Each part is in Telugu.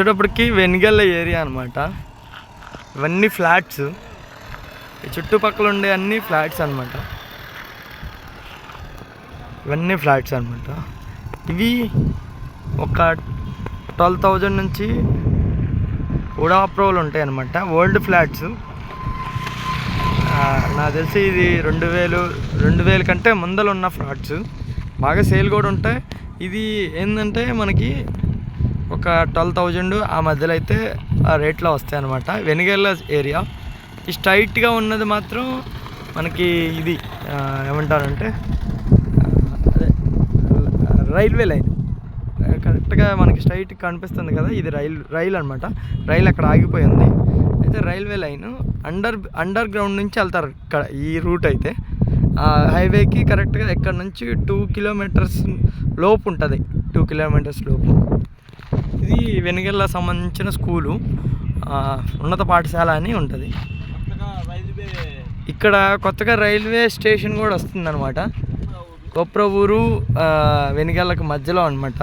వచ్చేటప్పటికి వెనుగల్ల ఏరియా అనమాట ఇవన్నీ ఫ్లాట్స్. ఈ చుట్టుపక్కల ఉండే అన్ని ఫ్లాట్స్ అనమాట ఇవన్నీ ఫ్లాట్స్ అనమాట ఇవి ఒక ట్వెల్వ్ థౌజండ్ నుంచి కూడా అప్రూవల్ ఉంటాయి అనమాట ఓల్డ్ ఫ్లాట్స్. నాకు తెలిసి ఇది రెండు వేలు రెండు వేల కంటే ముందర ఉన్న ఫ్లాట్స్. బాగా సేల్ కూడా ఉంటాయి. ఇది ఏంటంటే మనకి ఒక ట్వెల్వ్ థౌజండ్ ఆ మధ్యలో అయితే ఆ రేట్లో వస్తాయి అనమాట వెనుగెల్ల ఏరియా. ఈ స్ట్రైట్గా ఉన్నది మాత్రం మనకి ఇది ఏమంటారంటే అదే రైల్వే లైన్. కరెక్ట్గా మనకి స్ట్రైట్ కనిపిస్తుంది కదా ఇది రైల్ రైల్ అనమాట రైలు అక్కడ ఆగిపోయింది. అయితే railway line under underground నుంచి వెళ్తారు ఇక్కడ ఈ రూట్ అయితే. హైవేకి కరెక్ట్గా ఇక్కడ నుంచి టూ కిలోమీటర్స్ లోపు ఉంటుంది. టూ కిలోమీటర్స్ లోపు. ఇది వెనుగల్ల సంబంధించిన స్కూలు. ఉన్నత పాఠశాల అని ఉంటుంది. ఇక్కడ కొత్తగా రైల్వే స్టేషన్ కూడా వస్తుందన్నమాట. కొప్రవూరు ఊరు వెనిగళ్ళకి మధ్యలో అనమాట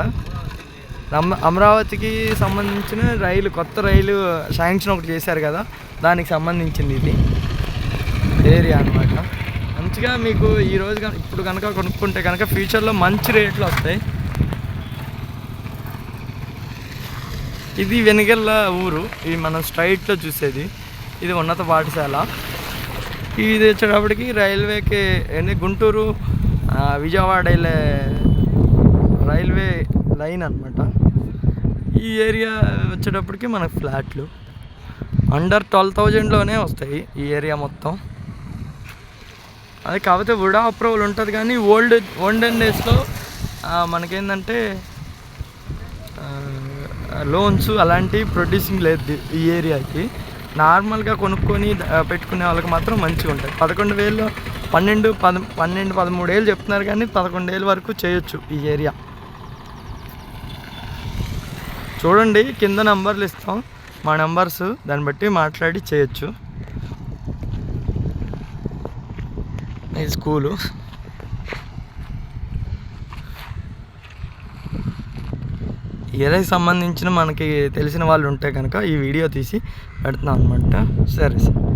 అమ- అమరావతికి సంబంధించిన రైలు కొత్త రైలు శాంక్షన్ ఒకటి చేశారు కదా దానికి సంబంధించింది ఇది. ఏరియా అనమాట మంచిగా మీకు ఈరోజు ఇప్పుడు కనుక కొనుక్కుంటే కనుక ఫ్యూచర్లో మంచి రేట్లు వస్తాయి. ఇది వెనుగల్ల ఊరు. ఇది మనం స్ట్రైట్లో చూసేది. ఇది ఉన్నత పాఠశాల. ఇది వచ్చేటప్పటికి రైల్వేకి ఏంటి గుంటూరు విజయవాడ వెళ్ళే రైల్వే లైన్ అనమాట ఈ ఏరియా వచ్చేటప్పటికి మనకు ఫ్లాట్లు. అండర్ ట్వెల్వ్ థౌజండ్లోనే వస్తాయి ఈ ఏరియా మొత్తం. అది కాకపోతే వుడా అప్రూవల్ ఉంటుంది కానీ ఓల్డ్ ఓల్డెన్ డేస్లో మనకేంటంటే లోన్స్ అలాంటి ప్రొడ్యూసింగ్ లేదు ఈ ఏరియాకి. నార్మల్గా కొనుక్కొని పెట్టుకునే వాళ్ళకి మాత్రం మంచిగా ఉంటాయి. పదకొండు వేలు పన్నెండు పద పన్నెండు పదమూడు వేలు చెప్తున్నారు కానీ పదకొండు వేలు వరకు చేయొచ్చు ఈ ఏరియా. చూడండి కింద నంబర్లు ఇస్తాం. మా నంబర్స్ దాన్ని బట్టి మాట్లాడి చేయొచ్చు. ఈ స్కూలు. ఏదైతే సంబంధించిన మనకి తెలిసిన వాళ్ళు ఉంటే కనుక ఈ వీడియో తీసి పెడతాను అనమాట సరే సార్.